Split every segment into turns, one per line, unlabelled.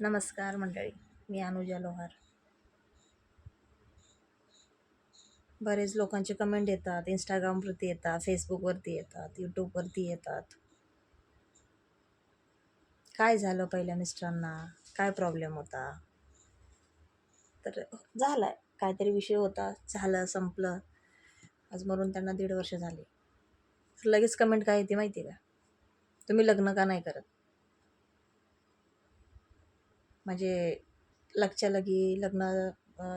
नमस्कार मंडळी मी अनुजा लोहार. बरेच लोकांचे कमेंट येतात इंस्टाग्रामवरती येतात फेसबुकवरती येतात यूट्यूबवरती येतात. काय झालं पहिल्या मिस्टरांना? काय प्रॉब्लेम होता? तर झाला काहीतरी विषय होता झालं संपलं. आज मरून त्यांना दीड वर्ष झाले. तर लगेच कमेंट काय येते माहिती आहे का? तुम्ही लग्न का नाही करत? म्हणजे लगच्या लगी लग्न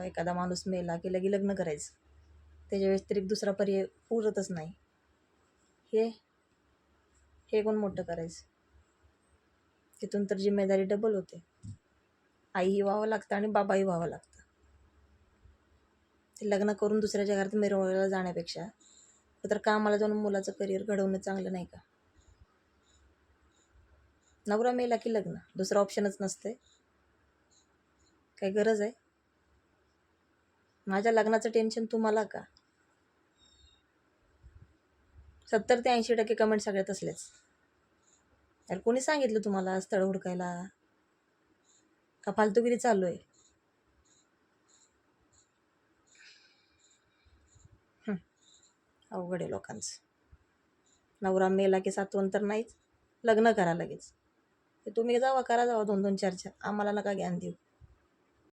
एखादा माणूस मेला की लगी लग्न करायचं. त्याच्या व्यतिरिक्त दुसरा पर्याय उरतच नाही. हे हे कोण मोठं करायचं? तिथून तर जिम्मेदारी डबल होते. आईही व्हावं लागतं आणि बाबाही व्हावं लागतं. ते लग्न करून दुसऱ्याच्या घरात मिरवळ्याला जाण्यापेक्षा तर कामाला जाऊन मुलाचं करिअर घडवणं चांगलं नाही का? नवरा मेला की लग्न? दुसरं ऑप्शनच नसते काही गरज आहे? माझ्या लग्नाचं टेन्शन तुम्हाला का? सत्तर ते ऐंशी टक्के कमेंट सगळ्यात असलेच तर कोणी सांगितलं तुम्हाला स्थळ हुडकायला? का फालतूगिरी चालू आहे? अवघड आहे लोकांचं. नवरा मेला की सातवण तर नाहीच. लग्न करा लगेच. ते तुम्ही जावा करा जावा दोन दोन चार चार आम्हाला नका ज्ञान देऊ.